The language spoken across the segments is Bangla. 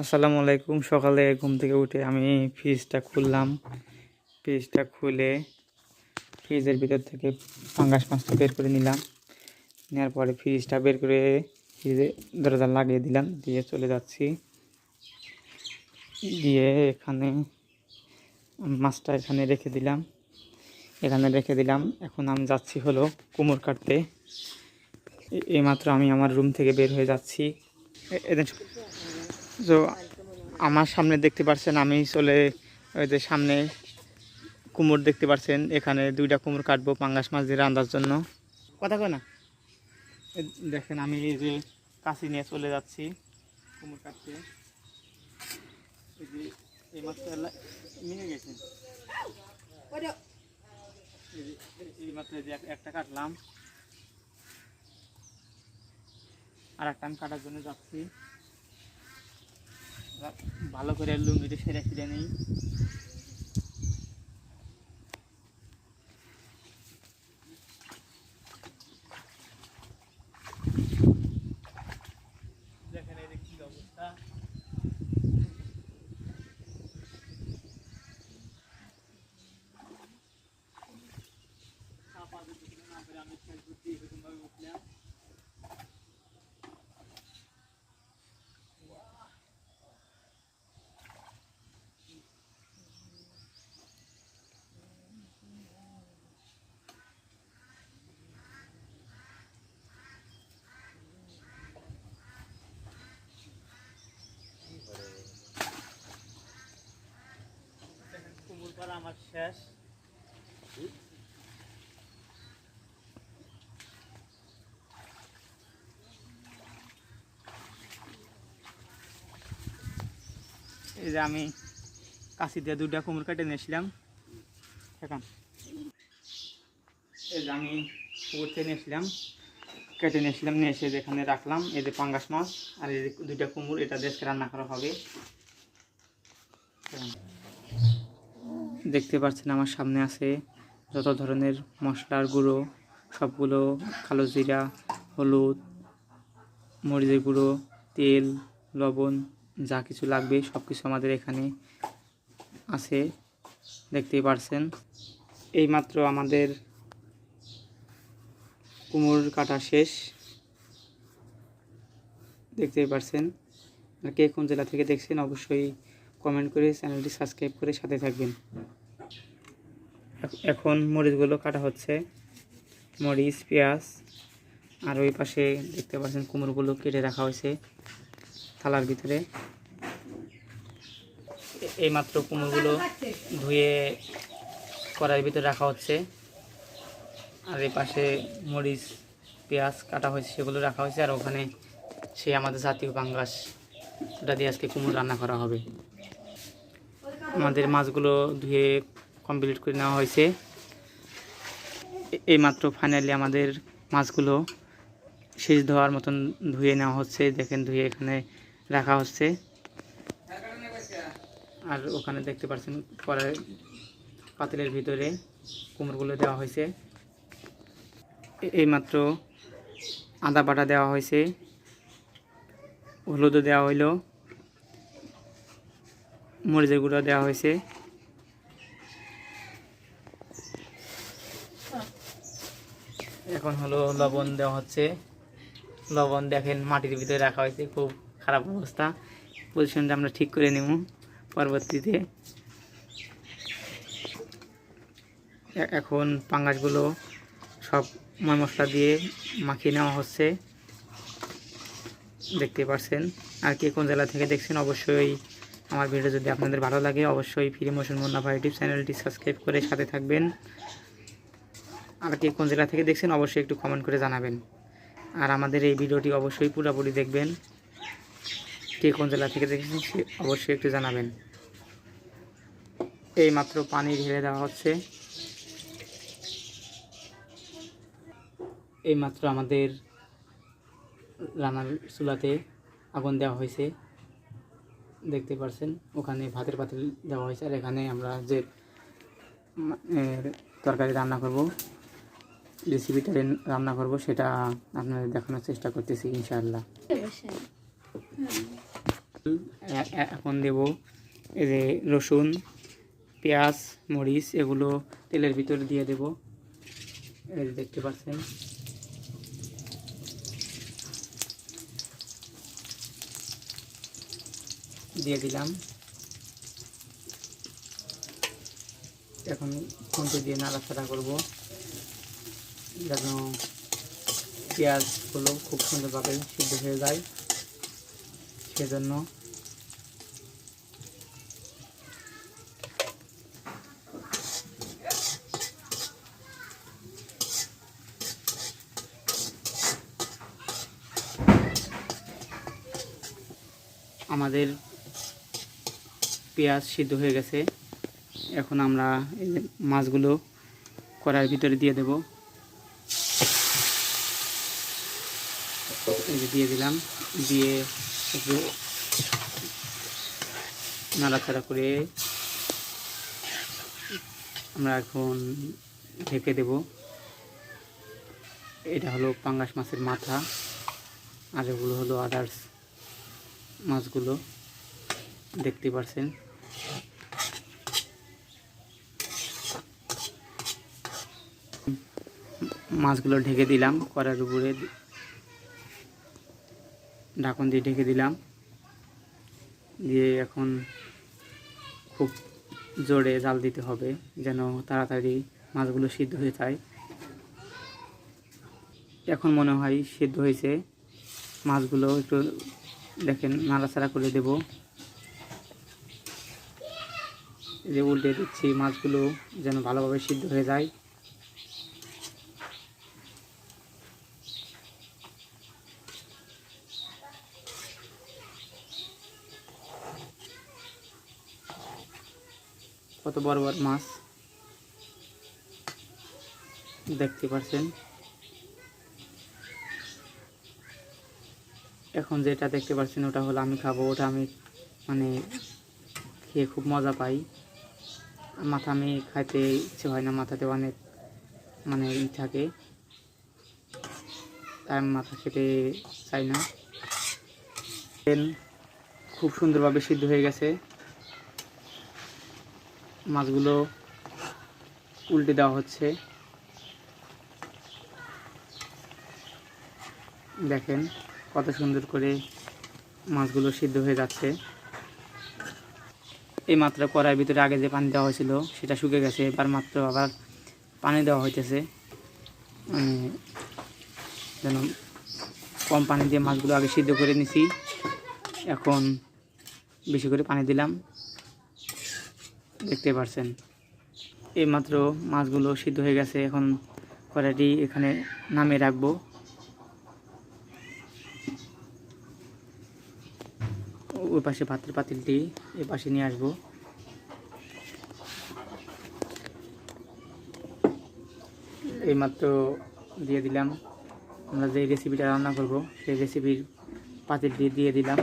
আসসালামু আলাইকুম। সকালে ঘুম থেকে উঠে আমি ফ্রিজটা খুললাম। ফ্রিজটা খুলে ফ্রিজের ভিতর থেকে পাঙ্গাস মাছটা বের করে নিলাম। নেওয়ার পরে ফ্রিজটা বের করে ফ্রিজে দরজা লাগিয়ে দিলাম। দিয়ে চলে যাচ্ছি। দিয়ে এখানে মাছটা এখানে রেখে দিলাম। এখানে রেখে দিলাম। এখন আমি যাচ্ছি হলো কুমোর কাটতে। এইমাত্র আমি আমার রুম থেকে বের হয়ে যাচ্ছি। এদের তো আমার সামনে দেখতে পাচ্ছেন আমি চলে, ওই যে সামনে কুমোর দেখতে পাচ্ছেন এখানে দুইটা কুমোর কাটবো পাঙ্গাস মাছ দিয়ে রান্নার জন্য। কথা কয় না? দেখেন, আমি এই যে কাশি নিয়ে চলে যাচ্ছি কুমোর কাটতে। একটা কাটলাম। আর একটা আমি কাটার জন্য যাচ্ছি। ভালো করে লুঙ্গিটা সেরে ফিরে নেই দেখেন এই যে কি অবস্থা চাপা দিতে না পেরে আমি শেষ করতে এরকমভাবে উঠলাম দেখেন কুমুর করা আমার শেষ এই যে আমি কাশি দিয়ে দুটা কুমড় কেটে নিয়েছিলাম। এখন এই যে আমি পুকুর থেকে নিয়েছিলাম। কেটে নিয়েছিলাম, নিয়ে এসে যেখানে রাখলাম, এই যে পাঙ্গাস মাছ আর এই যে দুইটা কুমড় এটা দেশকে রান্না করা হবে। দেখতে পাচ্ছেন আমার সামনে আছে যত ধরনের মশলার গুঁড়ো, সবগুলো কালো জিরা, হলুদ, মরিচের গুঁড়ো, তেল, লবণ, যা কিছু লাগবে সব কিছু আমাদের এখানে আছে, দেখতেই পারছেন। এইমাত্র আমাদের কুমোর কাটা শেষ। দেখতেই পারছেন। আর কে কোন জেলা থেকে দেখছেন অবশ্যই কমেন্ট করে চ্যানেলটি সাবস্ক্রাইব করে সাথে থাকবেন। এখন মরিচগুলো কাটা হচ্ছে। মরিচ, পেঁয়াজ, আর ওই পাশে দেখতে পাচ্ছেন কুমড়োগুলো কেটে রাখা হয়েছে থালার ভিতরে। এইমাত্র কুমড়োগুলো ধুয়ে কড়াইয়ের ভিতরে রাখা হচ্ছে। আর এই পাশে মরিচ, পেঁয়াজ কাটা হয়েছে, সেগুলো রাখা হয়েছে। আর ওখানে সেই আমাদের জাতীয় পাঙ্গাস, ওটা দিয়ে আজকে কুমড়ো রান্না করা হবে। আমাদের মাছগুলো ধুয়ে কমপ্লিট করে নেওয়া হয়েছে। এ- এইমাত্র ফাইনালি আমাদের মাছগুলো শেষ ধোয়ার মতন ধুয়ে নেওয়া হচ্ছে। দেখেন ধুয়ে এখানে রাখা হচ্ছে। আর ওখানে দেখতে পাচ্ছেন পরে পাতিলের ভিতরে কুমড়োগুলো দেওয়া হয়েছে। এইমাত্র আদা বাটা দেওয়া হয়েছে। হলুদও দেওয়া হইল। মরিচের গুঁড়ো দেওয়া হয়েছে। এখন হলো লবণ দেওয়া হচ্ছে। লবণ দেখেন মাটির ভিতরে রাখা হয়েছে, খুব খারাপ অবস্থা। পজিশনটা আমরা ঠিক করে নেব পরবর্তীতে। এখন পাঙ্গাসগুলো সব ময় মশলা দিয়ে মাখিয়ে নেওয়া হচ্ছে। দেখতে পারছেন। আর কে কোন জেলা থেকে দেখছেন অবশ্যই আমার ভিডিও যদি আপনাদের ভালো লাগে, অবশ্যই ফ্রি মোশন মুন্নাফা ইউটিউব চ্যানেলটি সাবস্ক্রাইব করে সাথে থাকবেন। আর কে কোন জেলা থেকে দেখছেন, অবশ্যই একটু কমেন্ট করে জানাবেন। আর আমাদের এই ভিডিওটি অবশ্যই পুরোপুরি দেখবেন। কে কোন জেলা থেকে দেখছেন, সে অবশ্যই একটু জানাবেন। এই মাত্র পানি ঢেলে দেওয়া হচ্ছে। এই মাত্র আমাদের রান্নার চুলাতে আগুন দেওয়া হয়েছে। দেখতে পারছেন, ওখানে ভাতের পাতিল দেওয়া হয়েছে, আর এখানে আমরা যে তরকারি রান্না করব, রেসিপিটা রান্না করব, সেটা আপনাদের দেখানোর চেষ্টা করতেছি, ইনশাআল্লাহ। এখন দেব এই যে রসুন, পেঁয়াজ, মরিচ, এগুলো তেলের ভিতরে দিয়ে দেব। দেখতে পাচ্ছেন দিয়ে দিলাম। এখন খুন্তি দিয়ে নাড়াচাড়া করব। যেন পেঁয়াজগুলো খুব সুন্দরভাবে সিদ্ধ হয়ে যায়। সেজন্য আমাদের পেঁয়াজ সিদ্ধ হয়ে গেছে। এখন আমরা এই মাছগুলো কড়াইয়ের ভিতরে দিয়ে দেব। এই যে দিয়ে দিলাম। দিয়ে একটু নাড়াচাড়া করে আমরা এখন ঢেকে দেব। এটা হলো পাঙ্গাস মাছের মাথা আর এগুলো হলো আদার্স মাছগুলো। দেখতে পারছেন? মাছগুলো ঢেকে দিলাম, কড়ার উপরে ঢাকন দিয়ে ঢেকে দিলাম। দিয়ে এখন খুব জোরে জাল দিতে হবে, যেন তাড়াতাড়ি মাছগুলো সিদ্ধ হয়ে যায়। এখন মনে হয় সিদ্ধ হয়েছে। মাছগুলো একটু দেখেন, নাড়াচাড়া করে দেব এই যে উল্টে দিচ্ছি মাছগুলো যেন ভালোভাবে সিদ্ধ হয়ে যায়। কত বড় বড় মাছ দেখতে পাচ্ছেন এখন যেটা দেখতে পাচ্ছেন ওটা হলো আমি খাব, ওটা আমি মানে খেয়ে খুব মজা পাই। মাথা আমি খাইতে ইচ্ছে হয় না, মাথাতে অনেক মানে ই থাকে। তাই আমি মাথা খেতে চাই না। খুব সুন্দরভাবে সিদ্ধ হয়ে গেছে। মাছগুলো উল্টে দেওয়া হচ্ছে। দেখেন কত সুন্দর করে মাছগুলো সিদ্ধ হয়ে যাচ্ছে। এই মাত্র কড়াইয়ের ভিতরে আগে যে পানি দেওয়া হয়েছিল, সেটা শুকে গেছে। এবার মাত্র আবার পানি দেওয়া হইতেছে। যেন কম পানি দিয়ে মাছগুলো আগে সিদ্ধ করে নিছি। এখন বেশি করে পানি দিলাম। দেখতে পারছেন এইমাত্র মাছগুলো সিদ্ধ হয়ে গেছে। এখন কড়াইটি এখানে নামিয়ে রাখব। ওই পাশে ভাতের পাতিলটি এ পাশে নিয়ে আসব। এইমাত্র দিয়ে দিলাম। আমরা যে রেসিপিটা রান্না করব, সেই রেসিপির পাতিলটি দিয়ে দিলাম।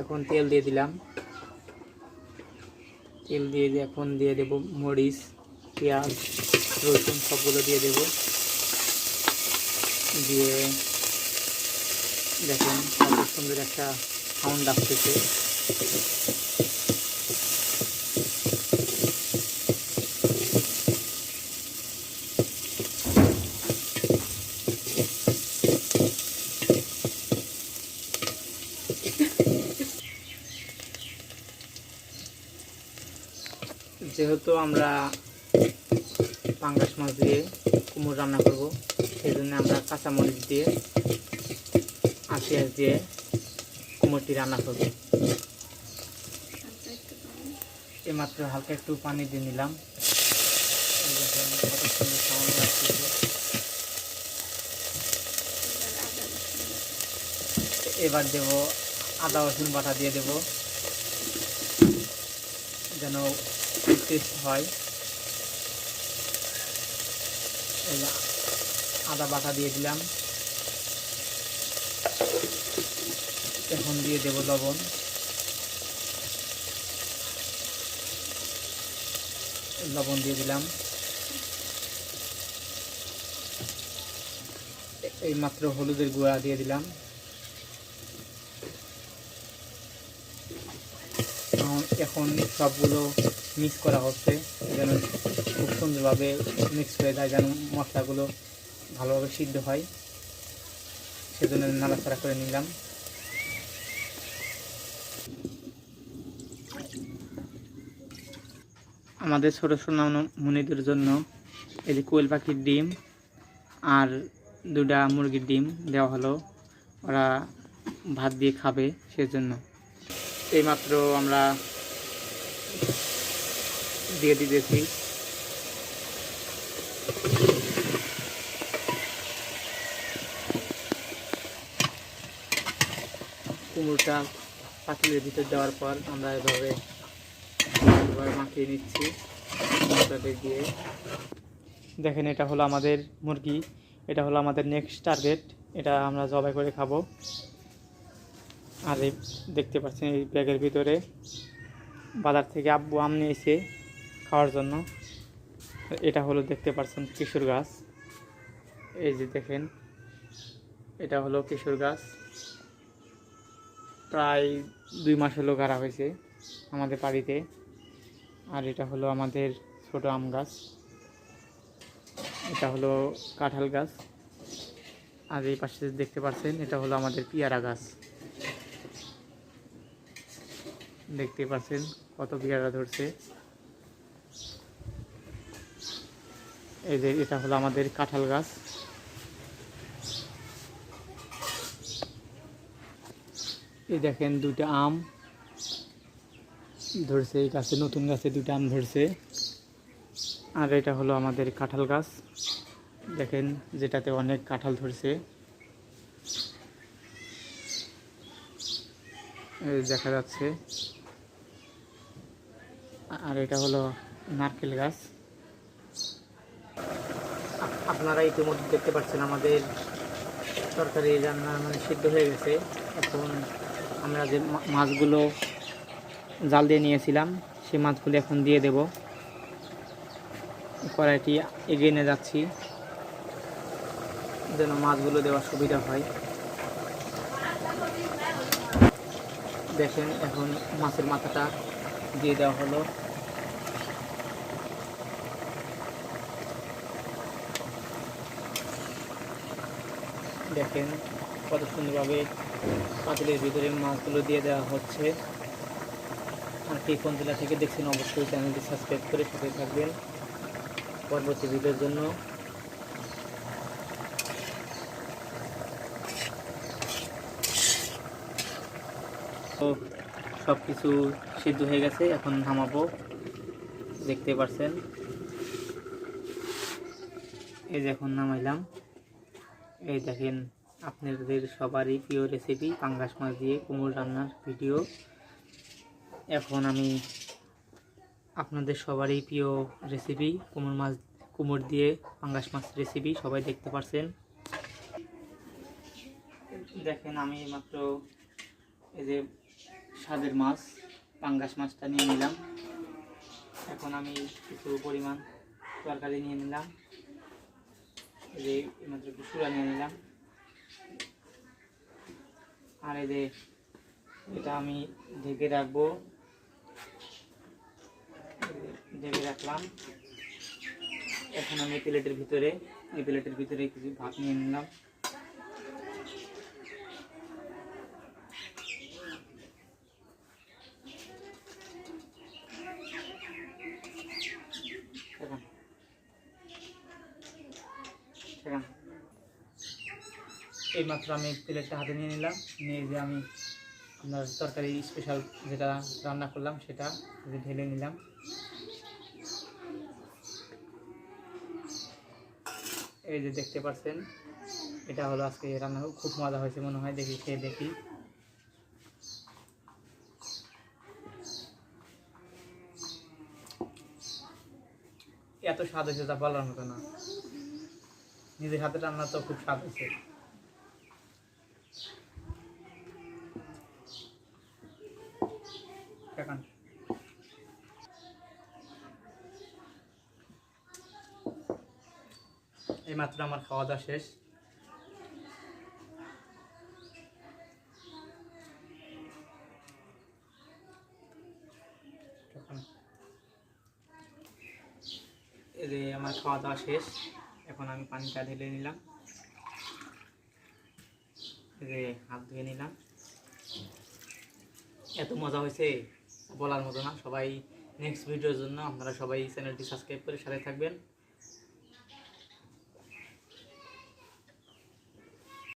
এখন তেল দিয়ে দিলাম। তেল দিয়ে দিয়ে এখন দিয়ে দেব মরিচ। পেঁয়াজ রসুন সবগুলো দিয়ে দেব। দিয়ে দেখেন কত সুন্দর একটা সাউন্ড আসতেছে। যেহেতু আমরা পাঙ্গাস মাছ দিয়ে কুমড়ো রান্না করব। সেই জন্য আমরা কাঁচামরিচ দিয়ে, আর পেঁয়াজ দিয়ে কুমড়োটি রান্না করব। এইমাত্র হালকা একটু পানি দিয়ে নিলাম। এবার দেব আদা, রসুন বাটা দিয়ে দেব। যেন টেস্ট হয়। আদা বাটা দিয়ে দিলাম। এখন দিয়ে দেব লবণ। লবণ দিয়ে দিলাম। এই মাত্র হলুদের গুঁড়া দিয়ে দিলাম। এখন সবগুলো মিক্স করা হচ্ছে। যেন খুব সুন্দরভাবে মিক্স হয়ে যায় যেন মশলাগুলো ভালোভাবে সিদ্ধ হয়। সেজন্য নাড়াচাড়া করে নিলাম। আমাদের ছোটো সোনা মুনিদের জন্য এই যে কোয়েল পাখির ডিম আর দুটা মুরগির ডিম দেওয়া হলো। ওরা ভাত দিয়ে খাবে সেজন্য। এইমাত্র আমরা দিয়ে দিতেছি। কুমড়োটা পাতিলের ভিতর দেওয়ার পর আমরা এভাবে মাখিয়ে নিচ্ছি মশলাটা দিয়ে। দেখেন, এটা হলো আমাদের মুরগি, এটা হলো আমাদের নেক্সট টার্গেট এটা আমরা জবাই করে খাব। আর দেখতে পাচ্ছেন, এই ব্যাগের ভিতরে বাজার থেকে আব্বু আম নিয়েছে। খাওয়ার জন্য। এটা হলো দেখতে পাচ্ছেন কিশোর গাছ। এই যে দেখেন, এটা হলো কিশোর গাছ। প্রায় দুই মাস হলো গাড়া হয়েছে আমাদের বাড়িতে। আর এটা হলো আমাদের ছোট আম গাছ। এটা হলো কাঁঠাল গাছ। আর এই পাশে দেখতে পাচ্ছেন এটা হলো আমাদের পেয়ারা গাছ। দেখতে পাচ্ছেন কত পেয়ারা ধরছে। এই যে এটা হলো আমাদের কাঁঠাল গাছ। এই দেখেন দুটো আম ধরছে, এই গাছে, নতুন গাছে দুটো আম ধরছে। আর এটা হলো আমাদের কাঁঠাল গাছ। দেখেন যেটাতে অনেক কাঁঠাল ধরছে। দেখা যাচ্ছে। আর এটা হলো নারকেল গাছ। আপ- আপনারা ইতিমধ্যে দেখতে পাচ্ছেন আমাদের তরকারি রান্না মানে সিদ্ধ হয়ে গেছে। এখন আমরা যে মাছগুলো জাল দিয়ে নিয়েছিলাম, সেই মাছগুলো এখন দিয়ে দেব। কড়াইটি এগিয়ে নিয়ে যাচ্ছি, যেন মাছগুলো দেওয়ার সুবিধা হয়। দেখেন এখন মাছের মাথাটা দিয়ে দেওয়া হলো। দেখেন কত সুন্দরভাবে পাতিলের ভিতরে মাছগুলো দিয়ে দেওয়া হচ্ছে। আর কে কোন জেলা থেকে দেখছেন অবশ্যই চ্যানেলটি সাবস্ক্রাইব করে সাথে থাকবেন। পরবর্তী ভিডিওর জন্য সব কিছু সিদ্ধ হয়ে গেছে, এখন নামাবো। দেখতে পারছেন? এই যে এখন নামাইলাম। এই দেখেন, আপনাদের সবারই প্রিয় রেসিপি পাঙ্গাস মাছ দিয়ে কুমড় রান্নার ভিডিও এখন আমি আপনাদের সবারই প্রিয় রেসিপি কুমড় মাছ কুমড় দিয়ে পাঙ্গাস মাছ রেসিপি সবাই দেখতে পারছেন। দেখেন, আমি মাত্র এই যে স্বাদের মাছ, পাঙ্গাস মাছটা নিয়ে নিলাম। এখন আমি কিছু পরিমাণ তরকারি নিয়ে নিলাম। যে মাত্র একটু সুরা নিয়ে নিলাম। আর এই এটা আমি ঢেকে রাখব। ঢেকে রাখলাম। এখন আমি প্লেটের ভিতরে, এই প্লেটের ভিতরে কিছু ভাত নিয়ে নিলাম এখন এখন এই মাত্র আমি প্লেটটা হাতে নিয়ে নিলাম। নিয়ে যে আমি আপনার তরকারি স্পেশাল যেটা রান্না করলাম সেটা ঢেলে নিলাম। এই যে দেখতে পাচ্ছেন এটা হলো আজকে রান্না খুব মজা হয়েছে মনে হয়, দেখি খেয়ে দেখি। এত স্বাদ হয়েছে তা বলার মতো না। নিজের হাতে রান্না তো খুব স্বাদ হয়েছে। একটা এই মাত্র আমার খাওয়া দাওয়া শেষ। যে আমার খাওয়া দাওয়া শেষ, এখন আমি পানিটা ঢেলে নিলাম। যে হাত ধুয়ে নিলাম। এত মজা হয়েছে? বলার মতো না। সবাই নেক্সট ভিডিওর জন্য আপনারা সবাই চ্যানেলটি সাবস্ক্রাইব করে সাথে থাকবেন।